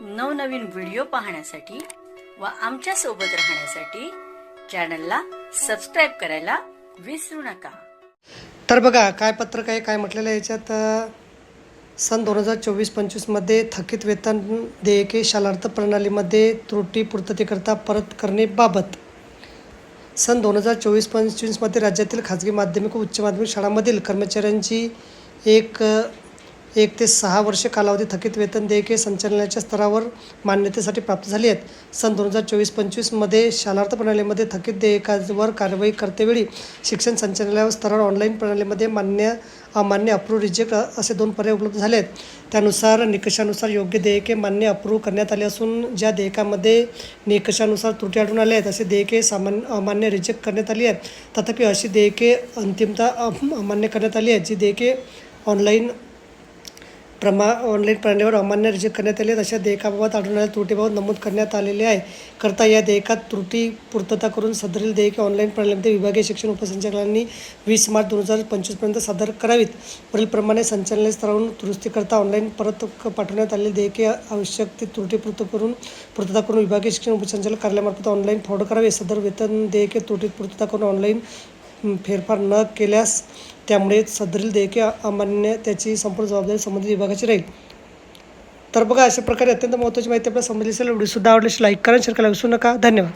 नवनवीन व्हिडिओ पाहण्यासाठी व आमच्यासोबत राहण्यासाठी चॅनलला सबस्क्राईब करायला विसरू नका. तर बघा काय पत्रक आहे काय म्हटलेलं आहे याच्यात सन दोन हजार चोवीस पंचवीसमध्ये थकीत वेतन देयके शालार्थ प्रणालीमध्ये त्रुटी पूर्ततेकरता परत करणेबाबत सन दोन हजार चोवीस पंचवीसमध्ये राज्यातील खाजगी माध्यमिक व उच्च माध्यमिक शाळांमधील कर्मचाऱ्यांची एक एक ते सहा वर्ष कालावधी थकीत वेतन देयके संचालनाच्या स्तरावर मान्यतेसाठी प्राप्त झाली आहेत. सन दोन हजार चोवीस पंचवीसमध्ये शालार्थ प्रणालीमध्ये थकीत देयकावर कारवाई करतेवेळी शिक्षण संचालनालय स्तरावर ऑनलाईन प्रणालीमध्ये मान्य अमान्य अप्रूव्ह रिजेक्ट असे दोन पर्याय उपलब्ध झाले आहेत. त्यानुसार निकषानुसार योग्य देयके मान्य अप्रूव्ह करण्यात आले असून ज्या देयकामध्ये निकषानुसार त्रुटी आढळून आल्या आहेत असे देयके सामान्य अमान्य रिजेक्ट करण्यात आली आहेत. तथापि अशी देयके अंतिमता अमान्य करण्यात आली आहेत जी देयके ऑनलाईन प्रमा ऑनलाईन प्रणालीवर अमान्य रिजेक्ट करण्यात आले तशा अशा देयकाबाबत आढळणाऱ्या त्रुटीबाबत नमूद करण्यात आलेले आहे. करता या देयकात त्रुटी पूर्तता करून सदरील देयके ऑनलाईन प्रणालीमध्ये विभागीय शिक्षण उपसंचालकांनी वीस मार्च दोन हजार पंचवीसपर्यंत सादर करावीत. वरीलप्रमाणे संचालनालय स्तरावरून दुरुस्तीकरता ऑनलाईन परत पाठवण्यात आलेले देयके आवश्यक ती त्रुटीपूर्त करून पूर्तता करून विभागीय शिक्षण उपसंचालक कार्यालयामार्फत ऑनलाईन फॉर्ड करावे. सदर वेतन देयके त्रुटी पूर्तता करून ऑनलाईन फेरफार न केल्यास त्यामुळे सदरील देयके अमान्य त्याची संपूर्ण जबाबदारी संबंधित विभागाची राहील. तर बघा अशा प्रकारे अत्यंत महत्त्वाची माहिती आपल्याला समजली असेल व्हिडिओ सुद्धा आवडल्यास लाईक करा शेअर करायला विसरू नका. धन्यवाद.